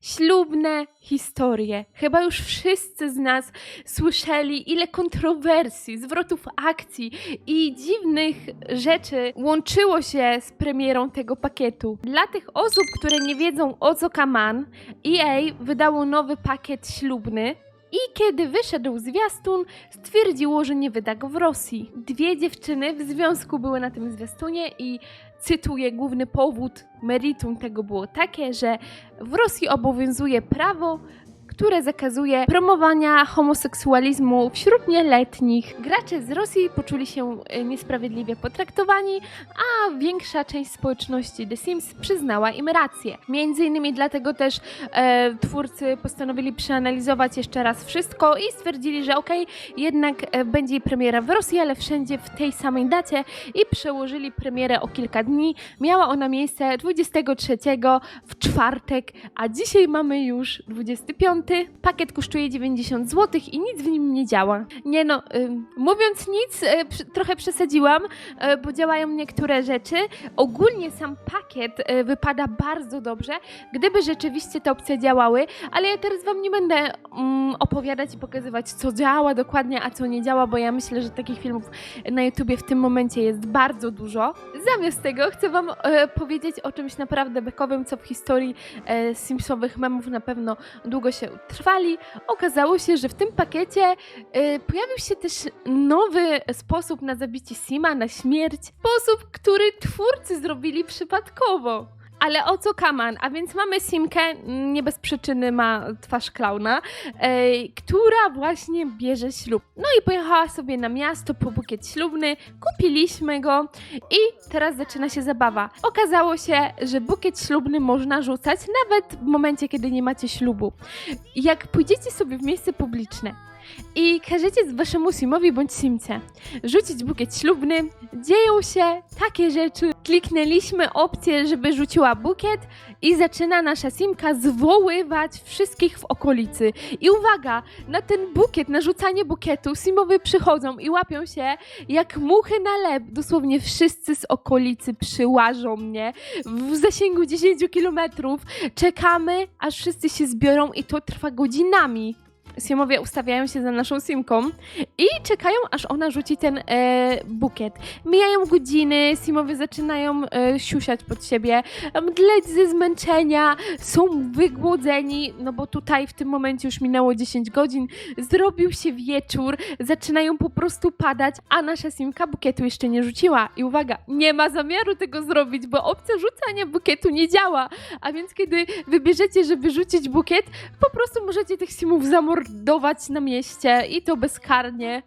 ślubne historie. Chyba już wszyscy z nas słyszeli, ile kontrowersji, zwrotów akcji i dziwnych rzeczy łączyło się z premierą tego pakietu. Dla tych osób, które nie wiedzą o co kaman, EA wydało nowy pakiet ślubny. I kiedy wyszedł zwiastun, stwierdziło, że nie wyda go w Rosji. Dwie dziewczyny w związku były na tym zwiastunie i cytuję, główny powód, meritum tego było takie, że w Rosji obowiązuje prawo, które zakazuje promowania homoseksualizmu wśród nieletnich. Gracze z Rosji poczuli się e, niesprawiedliwie potraktowani, a większa część społeczności The Sims przyznała im rację. Między innymi dlatego też e, twórcy postanowili przeanalizować jeszcze raz wszystko i stwierdzili, że okej, jednak e, będzie premiera w Rosji, ale wszędzie w tej samej dacie i przełożyli premierę o kilka dni. Miała ona miejsce 23 w czwartek, a dzisiaj mamy już 25. Pakiet kosztuje 90 zł i nic w nim nie działa. Nie no, ym, mówiąc nic, y, trochę przesadziłam, y, bo działają niektóre rzeczy. Ogólnie sam pakiet y, wypada bardzo dobrze, gdyby rzeczywiście te opcje działały, ale ja teraz wam nie będę mm, opowiadać i pokazywać, co działa dokładnie, a co nie działa, bo ja myślę, że takich filmów na YouTubie w tym momencie jest bardzo dużo. Zamiast tego chcę wam e, powiedzieć o czymś naprawdę bekowym, co w historii e, memów na pewno długo się trwali. Okazało się, że w tym pakiecie e, pojawił się też nowy sposób na zabicie Sima, na śmierć. Sposób, który twórcy zrobili przypadkowo. Ale o co kaman? A więc mamy Simkę, nie bez przyczyny ma twarz klauna, e, która właśnie bierze ślub. No i pojechała sobie na miasto po bukiet ślubny, kupiliśmy go i teraz zaczyna się zabawa. Okazało się, że bukiet ślubny można rzucać nawet w momencie, kiedy nie macie ślubu. Jak pójdziecie sobie w miejsce publiczne i każecie waszemu Simowi bądź Simce rzucić bukiet ślubny, dzieją się takie rzeczy. Kliknęliśmy opcję, żeby rzuciła bukiet i zaczyna nasza Simka zwoływać wszystkich w okolicy. I uwaga, na ten bukiet, na rzucanie bukietu Simowy przychodzą i łapią się jak muchy na lep. Dosłownie wszyscy z okolicy przyłażą mnie w zasięgu 10 kilometrów. Czekamy, aż wszyscy się zbiorą i to trwa godzinami. Simowie ustawiają się za naszą Simką i czekają, aż ona rzuci ten e, bukiet. Mijają godziny, Simowie zaczynają e, siusiać pod siebie, mdleć ze zmęczenia, są wygłodzeni, no bo tutaj w tym momencie już minęło 10 godzin, zrobił się wieczór, zaczynają po prostu padać, a nasza Simka bukietu jeszcze nie rzuciła. I uwaga, nie ma zamiaru tego zrobić, bo opcja rzucania bukietu nie działa. A więc kiedy wybierzecie, żeby rzucić bukiet, po prostu możecie tych simów zamordować na mieście i to bezkarnie.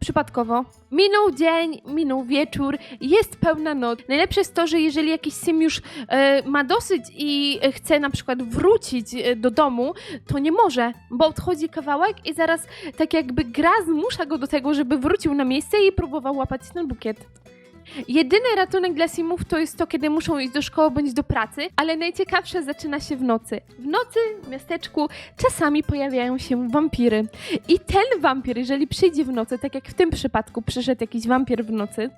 Przypadkowo. Minął dzień, minął wieczór, jest pełna noc. Najlepsze jest to, że jeżeli jakiś sim już e, ma dosyć i chce na przykład wrócić e, do domu, to nie może, bo odchodzi kawałek i zaraz tak jakby gra zmusza go do tego, żeby wrócił na miejsce i próbował łapać ten bukiet. Jedyny ratunek dla simów to jest to, kiedy muszą iść do szkoły bądź do pracy, ale najciekawsze zaczyna się w nocy. W nocy w miasteczku czasami pojawiają się wampiry. I ten wampir, jeżeli przyjdzie w nocy, tak jak w tym przypadku przyszedł jakiś wampir w nocy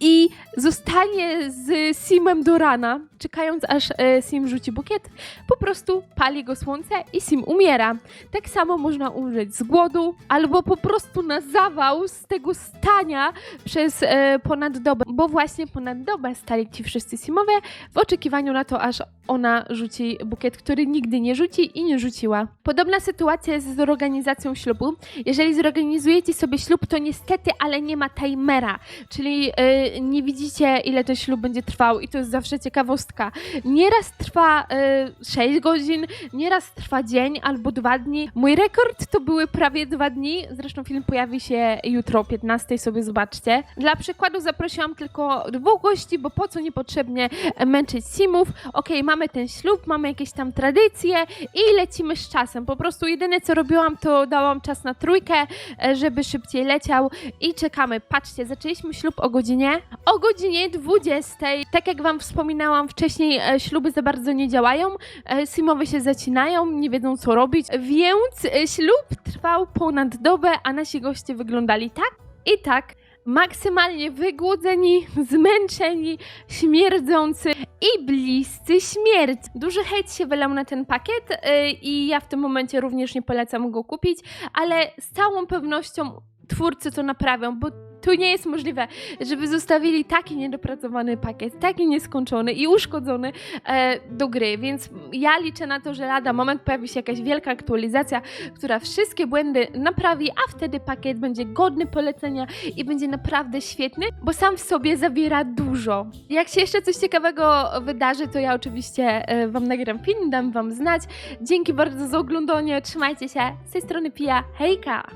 i zostanie z simem do rana, czekając aż e, sim rzuci bukiet, po prostu pali go słońce i sim umiera. Tak samo można umrzeć z głodu albo po prostu na zawał z tego stania przez e, ponad dobę, bo właśnie ponad dobę stali ci wszyscy simowie w oczekiwaniu na to, aż ona rzuci bukiet, który nigdy nie rzuci i nie rzuciła. Podobna sytuacja jest z organizacją ślubu. Jeżeli zorganizujecie sobie ślub, to niestety, ale nie ma timera, czyli e, nie widzicie, ile ten ślub będzie trwał i to jest zawsze ciekawostka. Nieraz trwa e, 6 godzin, nieraz trwa dzień albo dwa dni. Mój rekord to były prawie dwa dni, zresztą film pojawi się jutro o 15, sobie zobaczcie. Dla przykładu zaprosiłam tylko dwóch gości, bo po co niepotrzebnie męczyć simów. Okej, mamy ten ślub, mamy jakieś tam tradycje i lecimy z czasem. Po prostu jedyne co robiłam, to dałam czas na trójkę, e, żeby szybciej leciał i czekamy. Patrzcie, zaczęliśmy ślub o godzinie, o godzinie 20. Tak jak wam wspominałam wcześniej, e, śluby za bardzo nie działają, e, simowie się zacinają, nie wiedzą co robić, więc ślub trwał ponad dobę, a nasi goście wyglądali tak i tak, maksymalnie wygłodzeni, zmęczeni, śmierdzący i bliscy śmierci. Duży hejt się wylał na ten pakiet yy, i ja w tym momencie również nie polecam go kupić, ale z całą pewnością twórcy to naprawią, bo to nie jest możliwe, żeby zostawili taki niedopracowany pakiet, taki nieskończony i uszkodzony e, do gry, więc ja liczę na to, że lada moment pojawi się jakaś wielka aktualizacja, która wszystkie błędy naprawi, a wtedy pakiet będzie godny polecenia i będzie naprawdę świetny, bo sam w sobie zawiera dużo. Jak się jeszcze coś ciekawego wydarzy, to ja oczywiście e, Wam nagram film, dam Wam znać. Dzięki bardzo za oglądanie, trzymajcie się, z tej strony Pia, hejka!